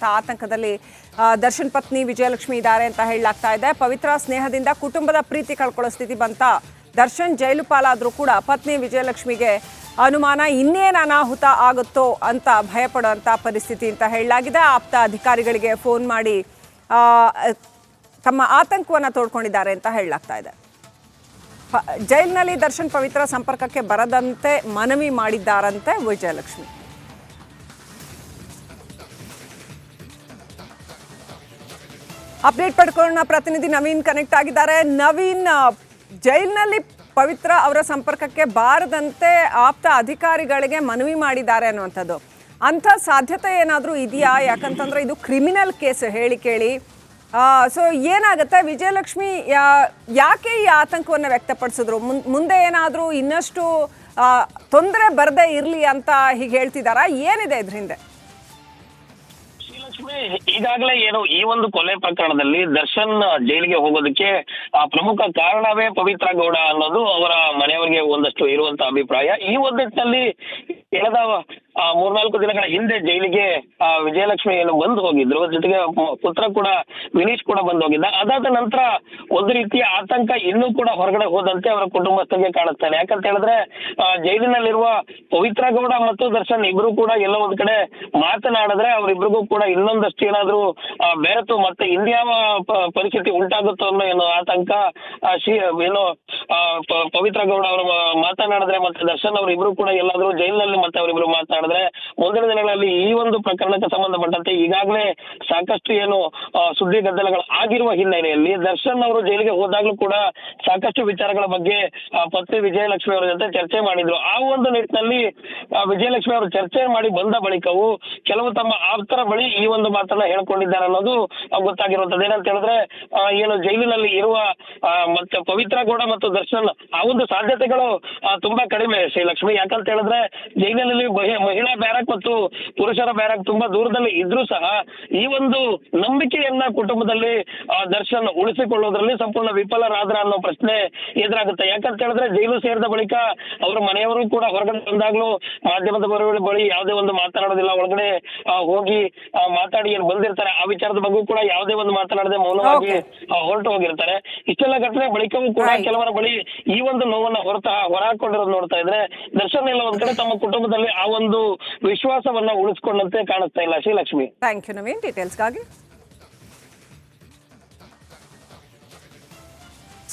ಅನ್ನುವಂಥ ಆತಂಕದಲ್ಲಿ ದರ್ಶನ್ ಪತ್ನಿ ವಿಜಯಲಕ್ಷ್ಮಿ ಇದ್ದಾರೆ ಅಂತ ಹೇಳಲಾಗ್ತಾ ಇದೆ. ಪವಿತ್ರ ಸ್ನೇಹದಿಂದ ಕುಟುಂಬದ ಪ್ರೀತಿ ಕಳ್ಕೊಳ್ಳೋ ಸ್ಥಿತಿ ಬಂತ. ದರ್ಶನ್ ಜೈಲು ಪಾಲಾದರೂ ಕೂಡ ಪತ್ನಿ ವಿಜಯಲಕ್ಷ್ಮಿಗೆ ಅನುಮಾನ ಇನ್ನೇನು ಅನಾಹುತ ಆಗುತ್ತೋ ಅಂತ ಭಯಪಡುವಂಥ ಪರಿಸ್ಥಿತಿ ಅಂತ ಹೇಳಲಾಗಿದೆ. ಆಪ್ತ ಅಧಿಕಾರಿಗಳಿಗೆ ಫೋನ್ ಮಾಡಿ ತಮ್ಮ ಆತಂಕವನ್ನು ತೋಡ್ಕೊಂಡಿದ್ದಾರೆ ಅಂತ ಹೇಳಲಾಗ್ತಾ ಇದೆ. ಜೈಲಿನಲ್ಲಿ ದರ್ಶನ್ ಪವಿತ್ರ ಸಂಪರ್ಕಕ್ಕೆ ಬರದಂತೆ ಮನವಿ ಮಾಡಿದ್ದಾರಂತೆ ವಿಜಯಲಕ್ಷ್ಮಿ. ಅಪ್ಡೇಟ್ ಪಡ್ಕೊಳ್ಳೋಣ. ಪ್ರತಿನಿಧಿ ನವೀನ್ ಕನೆಕ್ಟ್ ಆಗಿದ್ದಾರೆ. ನವೀನ್ ಜೈಲಿನಲ್ಲಿ ಪವಿತ್ರ ಅವರ ಸಂಪರ್ಕಕ್ಕೆ ಬಾರದಂತೆ ಆಪ್ತ ಅಧಿಕಾರಿಗಳಿಗೆ ಮನವಿ ಮಾಡಿದ್ದಾರೆ ಅನ್ನುವಂಥದ್ದು. ಅಂಥ ಸಾಧ್ಯತೆ ಏನಾದರೂ ಇದೆಯಾ? ಯಾಕಂತಂದ್ರೆ ಇದು ಕ್ರಿಮಿನಲ್ ಕೇಸ್ ಹೇಳಿ ಕೇಳಿ. ಸೊ ಏನಾಗುತ್ತೆ? ವಿಜಯಲಕ್ಷ್ಮಿ ಯಾಕೆ ಈ ಆತಂಕವನ್ನು ವ್ಯಕ್ತಪಡಿಸಿದ್ರು? ಮುಂದೆ ಏನಾದರೂ ಇನ್ನಷ್ಟು ತೊಂದರೆ ಬರದೇ ಇರಲಿ ಅಂತ ಹೀಗೆ ಹೇಳ್ತಿದ್ದಾರಾ? ಏನಿದೆ ಇದ್ರ ಹಿಂದೆ? ಶ್ರೀಲಕ್ಷ್ಮಿ ಈಗಾಗಲೇ ಏನು ಈ ಒಂದು ಕೊಲೆ ಪ್ರಕರಣದಲ್ಲಿ ದರ್ಶನ್ ಜೈಲಿಗೆ ಹೋಗೋದಕ್ಕೆ ಆ ಪ್ರಮುಖ ಕಾರಣವೇ ಪವಿತ್ರ ಗೌಡ ಅನ್ನೋದು ಅವರ ಮನೆಯವರಿಗೆ ಒಂದಷ್ಟು ಇರುವಂತ ಅಭಿಪ್ರಾಯ. ಈ ಒಂದು ನಿಟ್ಟಿನಲ್ಲಿ ಕಳೆದ ಮೂರ್ನಾಲ್ಕು ದಿನಗಳ ಹಿಂದೆ ಜೈಲಿಗೆ ವಿಜಯಲಕ್ಷ್ಮಿ ಏನು ಬಂದು ಹೋಗಿದ್ರು. ಜೊತೆಗೆ ಪುತ್ರ ಕೂಡ, ವಿನೀಶ್ ಕೂಡ ಬಂದು ಹೋಗಿದ್ದ. ಅದಾದ ನಂತರ ಒಂದು ರೀತಿಯ ಆತಂಕ ಇನ್ನೂ ಕೂಡ ಹೊರಗಡೆ ಹೋದಂತೆ ಅವರ ಕುಟುಂಬಸ್ಥರಿಗೆ ಕಾಣಿಸ್ತಾನೆ. ಯಾಕಂತ ಹೇಳಿದ್ರೆ ಜೈಲಿನಲ್ಲಿರುವ ಪವಿತ್ರ ಗೌಡ ಮತ್ತು ದರ್ಶನ್ ಇಬ್ರು ಕೂಡ ಎಲ್ಲ ಒಂದ್ ಕಡೆ ಮಾತನಾಡಿದ್ರೆ ಅವರಿಬ್ರಿಗೂ ಕೂಡ ಇನ್ನೊಂದಷ್ಟು ಏನಾದ್ರೂ ಬೇರೆತು ಮತ್ತೆ ಇಂಡಿಯಾ ಪ- ಪರಿಸ್ಥಿತಿ ಉಂಟಾಗುತ್ತೋ ಅನ್ನೋ ಏನೋ ಆತಂಕ ಆ, ಶ್ರೀ ಏನು ಪವಿತ್ರ ಗೌಡ ಅವರು ಮಾತನಾಡಿದ್ರೆ ಮತ್ತೆ ದರ್ಶನ್ ಅವರು ಇಬ್ರು ಕೂಡ ಎಲ್ಲಾದ್ರೂ ಜೈಲಿನಲ್ಲಿ ಮತ್ತೆ ಅವರಿಬ್ರು ಮಾತನಾಡಿದ್ರೆ ಮುಂದಿನ ದಿನಗಳಲ್ಲಿ ಈ ಒಂದು ಪ್ರಕರಣಕ್ಕೆ ಸಂಬಂಧಪಟ್ಟಂತೆ ಈಗಾಗಲೇ ಸಾಕಷ್ಟು ಏನು ಸುದ್ದಿ ಗದ್ದಲಗಳು ಆಗಿರುವ ಹಿನ್ನೆಲೆಯಲ್ಲಿ ದರ್ಶನ್ ಅವರು ಜೈಲಿಗೆ ಹೋದಾಗ್ಲೂ ಕೂಡ ಸಾಕಷ್ಟು ವಿಚಾರಗಳ ಬಗ್ಗೆ ಪತ್ನಿ ವಿಜಯಲಕ್ಷ್ಮಿ ಅವರ ಜೊತೆ ಚರ್ಚೆ ಮಾಡಿದ್ರು. ಆ ಒಂದು ನಿಟ್ಟಿನಲ್ಲಿ ವಿಜಯಲಕ್ಷ್ಮಿ ಅವರು ಚರ್ಚೆ ಮಾಡಿ ಬಂದ ಬಳಿಕವು ಕೆಲವು ತಮ್ಮ ಆಪ್ತರ ಬಳಿ ಈ ಒಂದು ಮಾತನ್ನ ಹೇಳ್ಕೊಂಡಿದ್ದಾರೆ ಅನ್ನೋದು ಗೊತ್ತಾಗಿರುವಂತದ್ದು ಏನಂತ ಹೇಳಿದ್ರೆ ಏನು ಜೈಲಿನಲ್ಲಿ ಇರುವ ಮತ್ತೆ ಪವಿತ್ರ ಗೌಡ ಮತ್ತು ದರ್ಶನ್ ಆ ಒಂದು ಸಾಧ್ಯತೆಗಳು ತುಂಬಾ ಕಡಿಮೆ ಶ್ರೀಲಕ್ಷ್ಮಿ ಯಾಕಂತ ಹೇಳಿದ್ರೆ ಜೈಲಿನಲ್ಲಿ ಮಹಿ- ಮಹಿಳಾ ಬ್ಯಾರಕ್ ಮತ್ತು ಪುರುಷರ ಬ್ಯಾರಕ್ ತುಂಬಾ ದೂರದಲ್ಲಿ ಇದ್ರೂ ಸಹ ಈ ಒಂದು ನಂಬಿಕೆಯನ್ನ ಕುಟುಂಬದಲ್ಲಿ ಆ, ದರ್ಶನ್ ಉಳಿಸಿಕೊಳ್ಳೋದ್ರಲ್ಲಿ ಸಂಪೂರ್ಣ ವಿಫಲರಾದ್ರ ಅನ್ನೋ ಪ್ರಶ್ನೆ ಎದುರಾಗುತ್ತೆ. ಯಾಕಂತ ಹೇಳಿದ್ರೆ ಜೈಲು ಸೇರಿದ ಬಳಿಕ ಅವರ ಮನೆಯವರು ಕೂಡ ಹೊರಗಡೆ ಬಂದಾಗ್ಲೂ ಮಾಧ್ಯಮದ ಬಳಿ ಯಾವುದೇ ಒಂದು ಮಾತನಾಡೋದಿಲ್ಲ. ಒಳಗಡೆ ಹೋಗಿ ಆ, ಮಾತಾಡಿ ಏನ್ ಬಂದಿರ್ತಾರೆ ಆ ವಿಚಾರದ ಬಗ್ಗೆ ಕೂಡ ಯಾವುದೇ ಒಂದು ಮಾತನಾಡದೆ ಮೌನವಾಗಿ ಹೊರಟು ಹೋಗಿರ್ತಾರೆ. ಇಷ್ಟೆಲ್ಲ ಘಟನೆ ಬಳಿಕವೂ ಕೂಡ ಕೆಲವರ ಬಳಿ ಈ ಒಂದು ನೋವನ್ನ ಹೊರತ ಹೊರಹಾಕೊಂಡಿರೋದು ನೋಡ್ತಾ ಇದ್ರೆ ದರ್ಶನ್ ಎಲ್ಲ ಒಂದ್ ಕಡೆ ತಮ್ಮ ಕುಟುಂಬದಲ್ಲಿ ಆ ಒಂದು ವಿಶ್ವಾಸವನ್ನ ಉಳಿಸ್ಕೊಂಡಂತೆ ಕಾಣಿಸ್ತಾ ಇಲ್ಲ ಶ್ರೀಲಕ್ಷ್ಮಿ. ಥ್ಯಾಂಕ್ ಯು ನವೀನ್ ಡೀಟೇಲ್ಸ್ಗಾಗಿ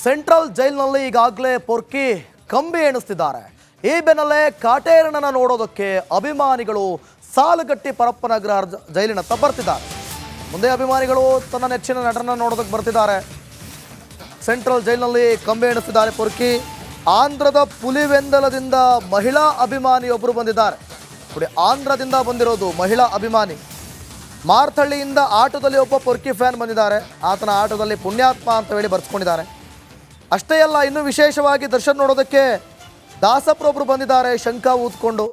ಸೆಂಟ್ರಲ್ ಜೈಲ್ನಲ್ಲಿ ಈಗಾಗಲೇ ಪೊರ್ಕಿ ಕಂಬಿ ಎಣಿಸ್ತಿದ್ದಾರೆ. ಈ ಬೆನ್ನಲ್ಲೇ ಕಾಟೇರಣ್ಣನ ನೋಡೋದಕ್ಕೆ ಅಭಿಮಾನಿಗಳು ಸಾಲುಗಟ್ಟಿ ಪರಪ್ಪನಗರ ಜೈಲಿನತ್ತ ಬರ್ತಿದ್ದಾರೆ. ಮುಂದೆ ಅಭಿಮಾನಿಗಳು ತನ್ನ ನೆಚ್ಚಿನ ನಟನ ನೋಡೋದಕ್ಕೆ ಬರ್ತಿದ್ದಾರೆ. ಸೆಂಟ್ರಲ್ ಜೈಲಿನಲ್ಲಿ ಕಂಬಿ ಎಣಿಸಿದ್ದಾರೆ ಪೊರ್ಕಿ ಆಂಧ್ರದ ಪುಲಿವೆಂದಲದಿಂದ ಮಹಿಳಾ ಅಭಿಮಾನಿಯೊಬ್ಬರು ಬಂದಿದ್ದಾರೆ. ನೋಡಿ, ಆಂಧ್ರದಿಂದ ಬಂದಿರೋದು ಮಹಿಳಾ ಅಭಿಮಾನಿ. ಮಾರ್ಥಳ್ಳಿಯಿಂದ ಆಟೋದಲ್ಲಿ ಒಬ್ಬ ಪೊರ್ಕಿ ಫ್ಯಾನ್ ಬಂದಿದ್ದಾರೆ. ಆತನ ಆಟೋದಲ್ಲಿ ಪುಣ್ಯಾತ್ಮ ಅಂತ ಹೇಳಿ ಬರ್ಸ್ಕೊಂಡಿದ್ದಾರೆ. ಅಷ್ಟೇ ಅಲ್ಲ, ಇನ್ನೂ ವಿಶೇಷವಾಗಿ ದರ್ಶನ್ ನೋಡೋದಕ್ಕೆ ದಾಸಪ್ರೊಬ್ಬರು ಬಂದಿದ್ದಾರೆ ಶಂಖ ಊದ್ಕೊಂಡು.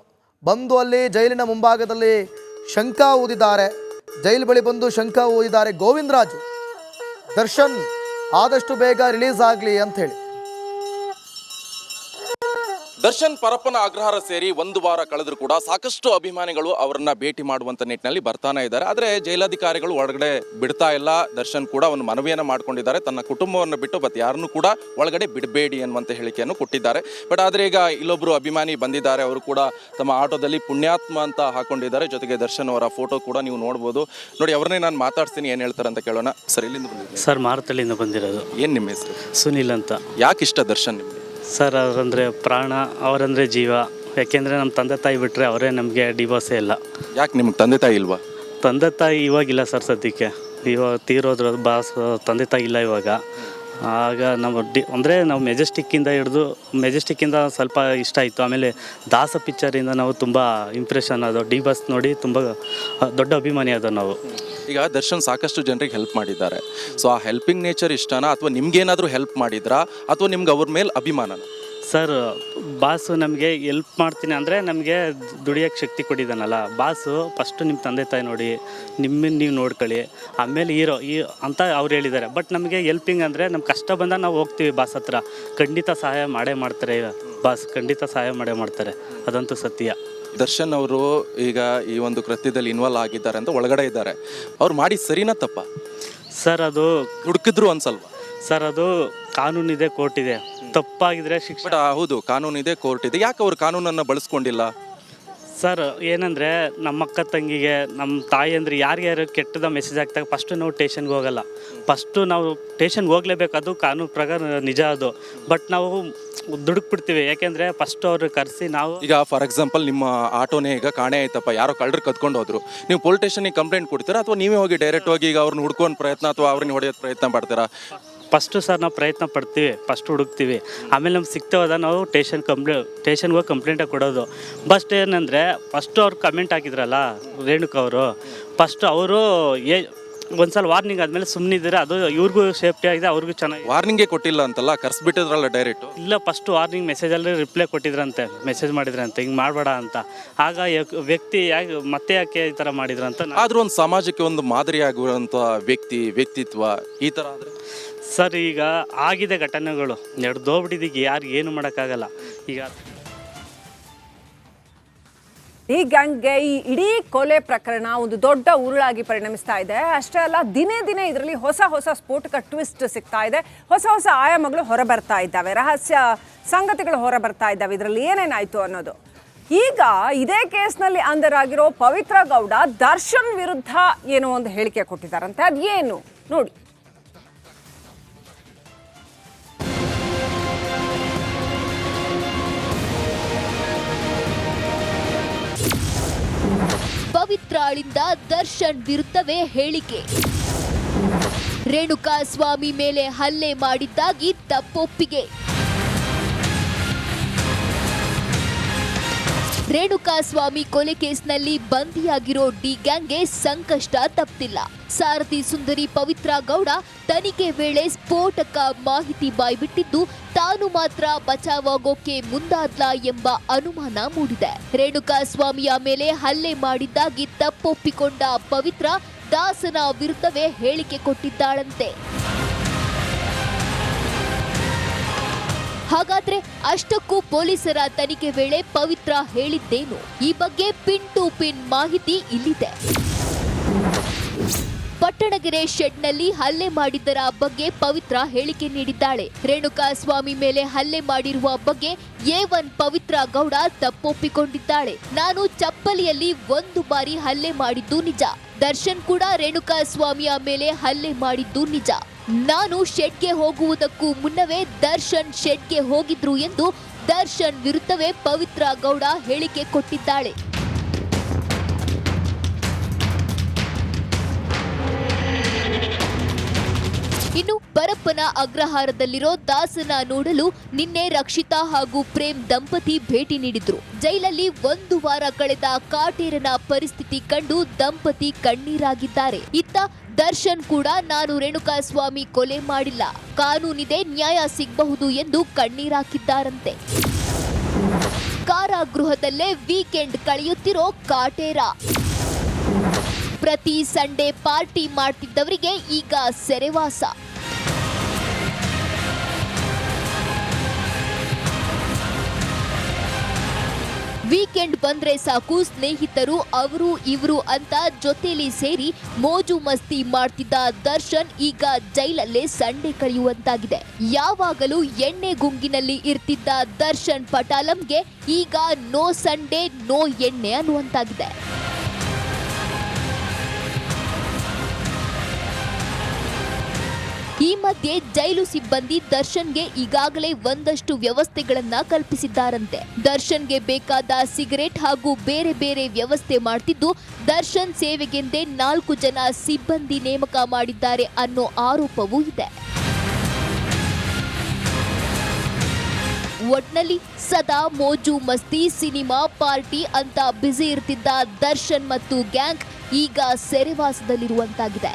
ಬಂದು ಅಲ್ಲಿ ಜೈಲಿನ ಮುಂಭಾಗದಲ್ಲಿ ಶಂಖ ಊದಿದ್ದಾರೆ. ಜೈಲು ಬಳಿ ಬಂದು ಶಂಖ ಊದಿದ್ದಾರೆ ಗೋವಿಂದರಾಜು. ದರ್ಶನ್ ಆದಷ್ಟು ಬೇಗ ರಿಲೀಸ್ ಆಗಲಿ ಅಂತ ಹೇಳಿ ದರ್ಶನ್ ಪರಪ್ಪನ ಅಗ್ರಹಾರ ಸೇರಿ ಒಂದು ವಾರ ಕಳೆದರೂ ಕೂಡ ಸಾಕಷ್ಟು ಅಭಿಮಾನಿಗಳು ಅವರನ್ನ ಭೇಟಿ ಮಾಡುವಂತ ನಿಟ್ಟಿನಲ್ಲಿ ಬರ್ತಾನೆ ಇದ್ದಾರೆ. ಆದರೆ ಜೈಲಾಧಿಕಾರಿಗಳು ಒಳಗಡೆ ಬಿಡ್ತಾ ಇಲ್ಲ. ದರ್ಶನ್ ಕೂಡ ಒಂದು ಮನವಿಯನ್ನು ಮಾಡ್ಕೊಂಡಿದ್ದಾರೆ. ತನ್ನ ಕುಟುಂಬವನ್ನು ಬಿಟ್ಟು ಮತ್ತೆ ಯಾರನ್ನು ಕೂಡ ಒಳಗಡೆ ಬಿಡಬೇಡಿ ಅನ್ನುವಂತ ಹೇಳಿಕೆಯನ್ನು ಕೊಟ್ಟಿದ್ದಾರೆ. ಬಟ್ ಆದರೆ ಈಗ ಇಲ್ಲೊಬ್ರು ಅಭಿಮಾನಿ ಬಂದಿದ್ದಾರೆ. ಅವರು ಕೂಡ ತಮ್ಮ ಆಟೋದಲ್ಲಿ ಪುಣ್ಯಾತ್ಮ ಅಂತ ಹಾಕೊಂಡಿದ್ದಾರೆ. ಜೊತೆಗೆ ದರ್ಶನ್ ಅವರ ಫೋಟೋ ಕೂಡ ನೀವು ನೋಡ್ಬೋದು. ನೋಡಿ ಅವ್ರನ್ನೇ ನಾನು ಮಾತಾಡ್ತೀನಿ ಏನು ಹೇಳ್ತಾರೆ ಅಂತ ಕೇಳೋಣ. ಸರ್ ಇಲ್ಲಿಂದ ಸರ್ ಮಾರುತಳ್ಳಿಯಿಂದ ಬಂದಿರೋದು. ಏನು ನಿಮ್ಮ ಹೆಸರು? ಸುನಿಲ್ ಅಂತ. ಯಾಕೆ ಇಷ್ಟ ದರ್ಶನ್ ನಿಮಗೆ? ಸರ್ ಅವರಂದರೆ ಪ್ರಾಣ ಅವರಂದರೆ ಜೀವ. ಯಾಕೆಂದರೆ ನಮ್ಮ ತಂದೆ ತಾಯಿ ಬಿಟ್ಟರೆ ಅವರೇ ನಮಗೆ ಡಿವೋರ್ಸೇ ಇಲ್ಲ. ಯಾಕೆ ನಿಮ್ಗೆ ತಂದೆ ತಾಯಿ ಇಲ್ವಾ? ತಂದೆ ತಾಯಿ ಇವಾಗಿಲ್ಲ ಸರ್ ಸದ್ಯಕ್ಕೆ. ಇವಾಗ ತೀರೋದ್ರ ಬಾಸ್ ತಂದೆ ತಾಯಿ ಇಲ್ಲ ಇವಾಗ. ಆಗ ನಾವು ಡಿ ಅಂದರೆ ನಾವು ಮೆಜೆಸ್ಟಿಕ್ಕಿಂದ ಹಿಡಿದು ಮೆಜೆಸ್ಟಿಕ್ಕಿಂದ ಸ್ವಲ್ಪ ಇಷ್ಟ ಆಯಿತು. ಆಮೇಲೆ ದಾಸ ಪಿಕ್ಚರಿಂದ ನಾವು ತುಂಬ ಇಂಪ್ರೆಷನ್ ಅದು. ಡಿ ಬಸ್ ನೋಡಿ ತುಂಬ ದೊಡ್ಡ ಅಭಿಮಾನಿ ಅದು ನಾವು. ಈಗ ದರ್ಶನ್ ಸಾಕಷ್ಟು ಜನರಿಗೆ ಹೆಲ್ಪ್ ಮಾಡಿದ್ದಾರೆ. ಸೊ ಆ ಹೆಲ್ಪಿಂಗ್ ನೇಚರ್ ಇಷ್ಟನಾ? ಅಥವಾ ನಿಮ್ಗೇನಾದರೂ ಹೆಲ್ಪ್ ಮಾಡಿದ್ರಾ? ಅಥವಾ ನಿಮ್ಗೆ ಅವ್ರ ಮೇಲೆ ಅಭಿಮಾನನ? ಸರ್ ಬಾಸು ನಮಗೆ ಎಲ್ಪ್ ಮಾಡ್ತೀನಿ ಅಂದರೆ ನಮಗೆ ದುಡಿಯೋಕ್ಕೆ ಶಕ್ತಿ ಕೊಟ್ಟಿದ್ದಾನಲ್ಲ ಬಾಸು ಫಸ್ಟು ನಿಮ್ಮ ತಂದೆ ತಾಯಿ ನೋಡಿ ನಿಮ್ಮನ್ನು ನೀವು ನೋಡ್ಕೊಳ್ಳಿ. ಆಮೇಲೆ ಹೀರೋ, ಈ ಅಂತ ಅವ್ರು ಹೇಳಿದ್ದಾರೆ ಬಟ್ ನಮಗೆ ಎಲ್ಪಿಂಗ್ ಅಂದರೆ ನಮ್ಮ ಕಷ್ಟ ಬಂದಾಗ ನಾವು ಹೋಗ್ತೀವಿ ಬಾಸ್ ಹತ್ರ. ಖಂಡಿತ ಸಹಾಯ ಮಾಡೇ ಮಾಡ್ತಾರೆ. ಬಾಸ್ ಖಂಡಿತ ಸಹಾಯ ಮಾಡೇ ಮಾಡ್ತಾರೆ. ಅದಂತೂ ಸತ್ಯ. ದರ್ಶನ್ ಅವರು ಈಗ ಈ ಒಂದು ಕೃತ್ಯದಲ್ಲಿ ಇನ್ವಾಲ್ವ್ ಆಗಿದ್ದಾರೆ ಅಂತ ಒಳಗಡೆ ಇದ್ದಾರೆ. ಅವ್ರು ಮಾಡಿ ಸರಿನಾ ತಪ್ಪ? ಸರ್ ಅದು ಹುಡುಕಿದ್ರು ಅನ್ಸಲ್ವಾ? ಸರ್ ಅದು ಕಾನೂನಿದೆ ಕೋರ್ಟ್ ಇದೆ. ತಪ್ಪಾಗಿದ್ರೆ ಶಿಕ್ಷೆ. ಬಟ್ ಹೌದು ಕಾನೂನಿದೆ ಕೋರ್ಟ್ ಇದೆ. ಯಾಕೆ ಅವ್ರು ಕಾನೂನನ್ನು ಬಳಸ್ಕೊಂಡಿಲ್ಲ? ಸರ್ ಏನಂದರೆ ನಮ್ಮ ಅಕ್ಕ ತಂಗಿಗೆ ನಮ್ಮ ತಾಯಿ ಅಂದರೆ ಯಾರ್ಯಾರು ಕೆಟ್ಟದ ಮೆಸೇಜ್ ಆಗ್ತಾಗ ಫಸ್ಟು ನಾವು ಟೇಷನ್ಗೆ ಹೋಗಲ್ಲ. ಫಸ್ಟು ನಾವು ಟೇಷನ್ಗೆ ಹೋಗಲೇಬೇಕು ಅದು ಕಾನೂನು ಪ್ರಕಾರ ನಿಜ ಅದು. ಬಟ್ ನಾವು ದುಡುಕ್ಬಿಡ್ತೀವಿ ಯಾಕೆಂದರೆ ಫಸ್ಟ್ ಅವ್ರು ಕರೆಸಿ ನಾವು ಈಗ ಫಾರ್ ಎಕ್ಸಾಂಪಲ್ ನಿಮ್ಮ ಆಟೋನೇ ಈಗ ಕಾಣೆ ಆಯ್ತಪ್ಪ ಯಾರೋ ಕಳ್ಳರು ಕದ್ಕೊಂಡು ಹೋದ್ರು. ನೀವು ಪೊಲೀಸ್ ಸ್ಟೇಷನ್ಗೆ ಕಂಪ್ಲೇಂಟ್ ಕೊಡ್ತೀರಾ ಅಥವಾ ನೀವೇ ಹೋಗಿ ಡೈರೆಕ್ಟ್ ಹೋಗಿ ಈಗ ಅವ್ರನ್ನ ಹುಡ್ಕೊಂಡು ಪ್ರಯತ್ನ ಅಥವಾ ಅವ್ರನ್ನ ಹೊಡೆಯೋದು ಪ್ರಯತ್ನ ಪಡ್ತೀರಾ? ಫಸ್ಟು ಸರ್ ನಾವು ಪ್ರಯತ್ನ ಪಡ್ತೀವಿ ಫಸ್ಟ್ ಹುಡುಕ್ತೀವಿ. ಆಮೇಲೆ ನಮ್ಗೆ ಸಿಗ್ತೇವದ ನಾವು ಟೇಷನ್ ಕಂಪ್ಲೇ ಟೇಷನ್ಗೆ ಹೋಗಿ ಕಂಪ್ಲೇಂಟಾಗಿ ಕೊಡೋದು. ಬಸ್ಟ್ ಏನಂದರೆ ಫಸ್ಟು ಅವ್ರು ಕಮೆಂಟ್ ಹಾಕಿದ್ರಲ್ಲ, ರೇಣುಕ ಅವರು ಫಸ್ಟ್ ಅವರು ಏ ಒಂದ್ಸಲ ವಾರ್ನಿಂಗ್ ಆದಮೇಲೆ ಸುಮ್ಮನಿದ್ರೆ ಅದು ಇವ್ರಿಗೂ ಸೇಫ್ಟಿ ಆಗಿದೆ ಅವ್ರಿಗೂ ಚೆನ್ನಾಗಿ ವಾರ್ನಿಂಗೇ ಕೊಟ್ಟಿಲ್ಲ ಅಂತಲ್ಲ ಕರ್ಸ್ಬಿಟ್ಟಿದ್ರಲ್ಲ ಡೈರೆಕ್ಟ್ ಇಲ್ಲ ಫಸ್ಟ್ ವಾರ್ನಿಂಗ್ ಮೆಸೇಜಲ್ಲಿ ರಿಪ್ಲೈ ಕೊಟ್ಟಿದ್ರಂತೆ ಮೆಸೇಜ್ ಮಾಡಿದ್ರಂತೆ ಹಿಂಗೆ ಮಾಡಬೇಡ ಅಂತ. ಆಗ ಯಕ್- ವ್ಯಕ್ತಿ ಯಾಕೆ ಮತ್ತೆ ಯಾಕೆ ಈ ಥರ ಮಾಡಿದ್ರಂತ ನಾ- ಆದ್ರೂ ಒಂದು ಸಮಾಜಕ್ಕೆ ಒಂದು ಮಾದರಿಯಾಗುವಂಥ ವ್ಯಕ್ತಿ ವ್ಯಕ್ತಿತ್ವ ಈ ಥರ ಆದರೆ? ಸರ್ ಈಗ ಆಗಿದೆ ಘಟನೆಗಳು. ನಡೆದೋಗ್ಬಿಟ್ಟಿದ್ದೀಗ ಯಾರು ಏನು ಮಾಡೋಕ್ಕಾಗಲ್ಲ. ಈಗ ಈ ಗ್ಯಾಂಗ್ಗೆ ಈ ಇಡೀ ಕೊಲೆ ಪ್ರಕರಣ ಒಂದು ದೊಡ್ಡ ಉರುಳಾಗಿ ಪರಿಣಮಿಸ್ತಾ ಇದೆ. ಅಷ್ಟೇ ಅಲ್ಲ, ದಿನೇ ದಿನೇ ಇದರಲ್ಲಿ ಹೊಸ ಹೊಸ ಸ್ಫೋಟಕ ಟ್ವಿಸ್ಟ್ ಸಿಗ್ತಾ ಇದೆ. ಹೊಸ ಹೊಸ ಆಯಾಮಗಳು ಹೊರಬರ್ತಾ ಇದ್ದಾವೆ. ರಹಸ್ಯ ಸಂಗತಿಗಳು ಹೊರಬರ್ತಾ ಇದ್ದಾವೆ. ಇದರಲ್ಲಿ ಏನೇನಾಯಿತು ಅನ್ನೋದು. ಈಗ ಇದೇ ಕೇಸ್ನಲ್ಲಿ ಅಂದರಾಗಿರೋ ಪವಿತ್ರ ಗೌಡ ದರ್ಶನ್ ವಿರುದ್ಧ ಏನೋ ಒಂದು ಹೇಳಿಕೆ ಕೊಟ್ಟಿದ್ದಾರಂತೆ. ಅದೇನು? ನೋಡಿ. ಪವಿತ್ರಾಳಿಂದ ದರ್ಶನ್ ವಿರುದ್ಧವೇ ಹೇಳಿಕೆ. ರೇಣುಕಾ ಸ್ವಾಮಿ ಮೇಲೆ ಹಲ್ಲೆ ಮಾಡಿದ್ದಾಗಿ ತಪ್ಪೊಪ್ಪಿಗೆ. ರೇಣುಕಾ ಸ್ವಾಮಿ ಕೊಲೆ ಕೇಸ್ನಲ್ಲಿ ಬಂದಿಯಾಗಿರೋ ಡಿ ಗ್ಯಾಂಗ್ಗೆ ಸಂಕಷ್ಟ ತಪ್ಪಿಲ್ಲ ಸಾರಥಿ ಸುಂದರಿ ಪವಿತ್ರ ಗೌಡ ತನಿಖೆ ವೇಳೆ ಸ್ಫೋಟಕ ಮಾಹಿತಿ ಬಾಯ್ಬಿಟ್ಟಿದ್ದು ತಾನು ಮಾತ್ರ ಬಚಾವಾಗೋಕೆ ಮುಂದಾದ್ಲಾ ಎಂಬ ಅನುಮಾನ ಮೂಡಿದೆ. ರೇಣುಕಾ ಸ್ವಾಮಿಯ ಮೇಲೆ ಹಲ್ಲೆ ಮಾಡಿದ್ದಾಗಿ ತಪ್ಪೊಪ್ಪಿಕೊಂಡ ಪವಿತ್ರ ದಾಸನ ವಿರುದ್ಧವೇ ಹೇಳಿಕೆ ಕೊಟ್ಟಿದ್ದಾಳಂತೆ. ಹಾಗಾದ್ರೆ ಅಷ್ಟಕ್ಕೂ ಪೊಲೀಸರ ತನಿಖೆ ವೇಳೆ ಪವಿತ್ರ ಹೇಳಿದ್ದೇನು? ಈ ಬಗ್ಗೆ ಪಿನ್ ಟು ಪಿನ್ ಮಾಹಿತಿ ಇಲ್ಲಿದೆ. ಪಟ್ಟಣಗೆರೆ ಶೆಡ್ನಲ್ಲಿ ಹಲ್ಲೆ ಮಾಡಿದ್ದರ ಬಗ್ಗೆ ಪವಿತ್ರ ಹೇಳಿಕೆ ನೀಡಿದ್ದಾಳೆ. ರೇಣುಕಾ ಸ್ವಾಮಿ ಮೇಲೆ ಹಲ್ಲೆ ಮಾಡಿರುವ ಬಗ್ಗೆ ಎ ಒನ್ ಪವಿತ್ರ ಗೌಡ ತಪ್ಪೊಪ್ಪಿಕೊಂಡಿದ್ದಾಳೆ. ನಾನು ಚಪ್ಪಲಿಯಲ್ಲಿ ಒಂದು ಬಾರಿ ಹಲ್ಲೆ ಮಾಡಿದ್ದು ನಿಜ. ದರ್ಶನ್ ಕೂಡ ರೇಣುಕಾ ಸ್ವಾಮಿಯ ಮೇಲೆ ಹಲ್ಲೆ ಮಾಡಿದ್ದು ನಿಜ. ನಾನು ಶೆಡ್ಗೆ ಹೋಗುವುದಕ್ಕೂ ಮುನ್ನವೇ ದರ್ಶನ್ ಶೆಡ್ಗೆ ಹೋಗಿದ್ರು ಎಂದು ದರ್ಶನ್ ವಿರುದ್ಧವೇ ಪವಿತ್ರ ಗೌಡ ಹೇಳಿಕೆ ಕೊಟ್ಟಿದ್ದಾಳೆ. ಇನ್ನು ಪರಪ್ಪನ ಅಗ್ರಹಾರದಲ್ಲಿರೋ ದಾಸನ ನೋಡಲು ನಿನ್ನೆ ರಕ್ಷಿತಾ ಹಾಗೂ ಪ್ರೇಮ್ ದಂಪತಿ ಭೇಟಿ ನೀಡಿದ್ರು. ಜೈಲಲ್ಲಿ ಒಂದು ವಾರ ಕಳೆದ ಕಾಟೇರನ ಪರಿಸ್ಥಿತಿ ಕಂಡು ದಂಪತಿ ಕಣ್ಣೀರಾಗಿದ್ದಾರೆ. ಇತ್ತ ದರ್ಶನ್ ಕೂಡ ನಾನು ರೇಣುಕಾ ಸ್ವಾಮಿ ಕೊಲೆ ಮಾಡಿಲ್ಲ. ಕಾನೂನಿದೆ ನ್ಯಾಯ ಸಿಗಬಹುದು ಎಂದು ಕಣ್ಣೀರಾಕಿದ್ದಾರಂತೆ. ಕಾರಾಗೃಹದಲ್ಲೇ ವೀಕೆಂಡ್ ಕಳೆಯುತ್ತಿರೋ ಕಾಟೇರ. ಪ್ರತಿ ಸಂಡೇ ಪಾರ್ಟಿ ಮಾಡ್ತಿದ್ದವರಿಗೆ ಈಗ ಸೆರೆವಾಸ. ವೀಕೆಂಡ್ ಬಂದ್ರೆ ಸಾಕು ಸ್ನೇಹಿತರು, ಅವರು, ಇವರು ಅಂತ ಜೊತೆಲಿ ಸೇರಿ ಮೋಜು ಮಸ್ತಿ ಮಾಡ್ತಿದ್ದ ದರ್ಶನ್ ಈಗ ಜೈಲಲ್ಲೇ ಸಂಡೆ ಕಳೆಯುವಂತಾಗಿದೆ. ಯಾವಾಗಲೂ ಎಣ್ಣೆ ಗುಂಗಿನಲ್ಲಿ ಇರ್ತಿದ್ದ ದರ್ಶನ್ ಪಟಾಲಂಗೆ ಈಗ ನೋ ಸಂಡೆ, ನೋ ಎಣ್ಣೆ ಅನ್ನುವಂತಾಗಿದೆ. ಈ ಮಧ್ಯೆ ಜೈಲು ಸಿಬ್ಬಂದಿ ದರ್ಶನ್ಗೆ ಈಗಾಗಲೇ ಒಂದಷ್ಟು ವ್ಯವಸ್ಥೆಗಳನ್ನ ಕಲ್ಪಿಸಿದ್ದಾರಂತೆ. ದರ್ಶನ್ಗೆ ಬೇಕಾದ ಸಿಗರೇಟ್ ಹಾಗೂ ಬೇರೆ ಬೇರೆ ವ್ಯವಸ್ಥೆ ಮಾಡ್ತಿದ್ದು ದರ್ಶನ್ ಸೇವೆಗೆಂದೇ ನಾಲ್ಕು ಜನ ಸಿಬ್ಬಂದಿ ನೇಮಕ ಮಾಡಿದ್ದಾರೆ ಅನ್ನೋ ಆರೋಪವೂ ಇದೆ. ಒಟ್ನಲ್ಲಿ ಸದಾ ಮೋಜು ಮಸ್ತಿ, ಸಿನಿಮಾ, ಪಾರ್ಟಿ ಅಂತ ಬ್ಯುಸಿ ಇರ್ತಿದ್ದ ದರ್ಶನ್ ಮತ್ತು ಗ್ಯಾಂಗ್ ಈಗ ಸೆರೆವಾಸದಲ್ಲಿರುವಂತಾಗಿದೆ.